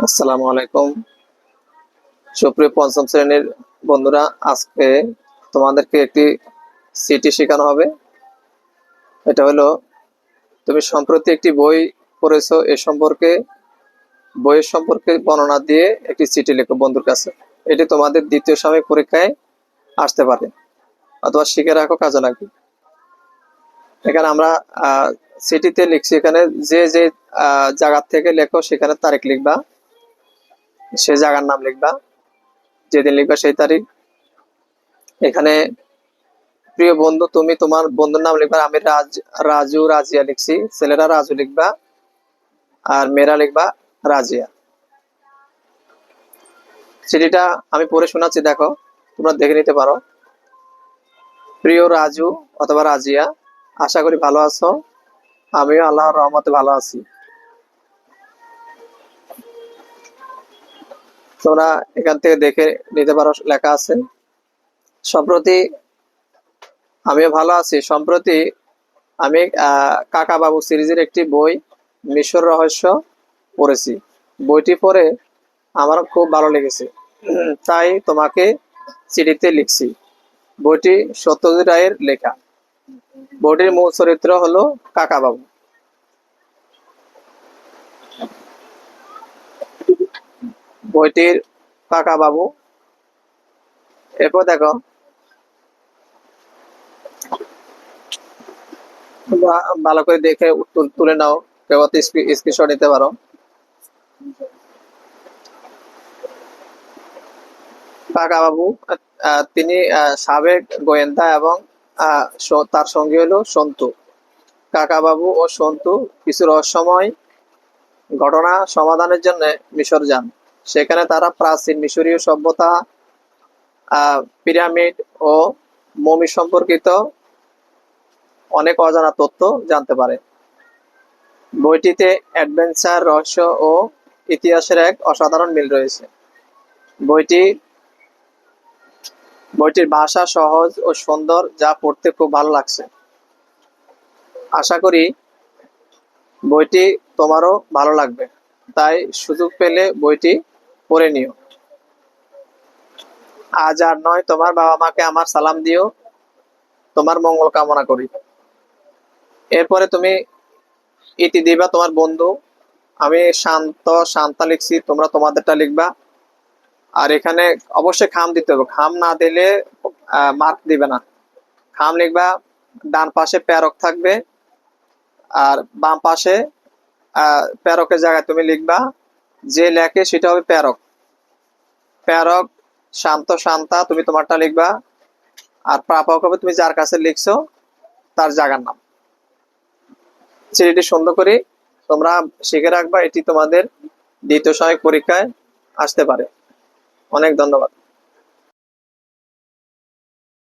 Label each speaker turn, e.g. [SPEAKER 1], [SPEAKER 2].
[SPEAKER 1] আসসালামু আলাইকুম। সুপ্রিয় পঞ্চম শ্রেণির বন্ধুরা, আজকে তোমাদেরকে একটি সিটি শেখানো হবে। এটা হলো, তুমি সম্প্রতি একটি বই পড়েছো, এ সম্পর্কে, বইয়ের সম্পর্কে বর্ণনা দিয়ে একটি চিঠি লেখো বন্ধুর কাছে। এটি তোমাদের দ্বিতীয় সাময়িক পরীক্ষায় আসতে পারে। অথবা শিখে রাখো, কাজে লাগবে। এখানে আমরা সিটিতে লিখছি, এখানে যে যে জায়গার থেকে লেখো, সেখানে তারিখ লিখবা। সে জায়গার নাম লিখবা, যেদিন লিখবা সেই তারিখ। এখানে, প্রিয় বন্ধু, তুমি তোমার বন্ধুর নাম লিখবা। আমি রাজ, রাজু রাজিয়া লিখছি। ছেলেরা রাজু লিখবা আর মেয়েরা লিখবা রাজিয়া। চিঠিটা আমি পড়ে শোনাচ্ছি, দেখো, তোমরা দেখে নিতে পারো। প্রিয় রাজু অথবা রাজিয়া, আশা করি ভালো আছো। আমিও আল্লাহর রহমতে ভালো আছি। তোমরা এখান থেকে দেখে নিতে পারো, লেখা আছে। সম্প্রতি আমিও ভালো আছি। সম্প্রতি আমি কাকা বাবু সিরিজের একটি বই, মিশর রহস্য, পড়েছি। বইটি পড়ে আমার খুব ভালো লেগেছে। তাই তোমাকে চিঠিতে লিখছি। বইটি সত্যজিৎ রায়ের লেখা। বইটির মূল চরিত্র হলো কাকা বাবু। বইটির কাকা বাবু। এরপর দেখো। ভালো করে দেখে তুলে নাও। কেউ স্ক্রিনশট নিতে পারো। কাকা বাবু তিনি সাবেক গোয়েন্দা এবং তার সঙ্গী হলো সন্তু। কাকা বাবু ও সন্তু কিছু রহস্যময় ঘটনা সমাধানের জন্য মিশর যান। সেখানে তারা প্রাচীন মিশরীয় সভ্যতা পিরামিড ও মমি সম্পর্কিত অনেক অজানা তথ্য জানতে পারে। বইটিতে অ্যাডভেঞ্চার, রহস্য ও ইতিহাসের এক অসাধারণ মিল রয়েছে। বইটি, বইটির ভাষা সহজ ও সুন্দর, যা পড়তে খুব ভালো লাগছে। আশা করি বইটি তোমারও ভালো লাগবে। তাই সুযোগ পেলে বইটি পড়ে নিও। আজ আর নয়, তোমার বাবা মাকে আমার সালাম দিও। তোমার মঙ্গল কামনা করি। এরপরে তুমি ইতি দিবা তোমার বন্ধু। আমি শান্ত, শান্তা লিখছি, তোমরা তোমাদেরটা লিখবা। আর এখানে অবশ্যই খাম দিতে হবে। খাম না দিলে মার্ক দিবে না। খাম লিখবা, ডান পাশে প্যারক থাকবে। আর বাম পাশে প্যারকের জায়গায় তুমি লিখবা। যে লেখে সেটা হবে প্যারক। প্যারক, শান্ত শান্তা, তুমি তোমারটা লিখবা। আর প্রাপক হবে তুমি যার কাছে লিখছো, তার জায়গার নাম। চিঠিটি সুন্দর করে তোমরা শিখে রাখবা, এটি তোমাদের দ্বিতীয় সহায়ক পরীক্ষায় আসতে পারে। অনেক ধন্যবাদ।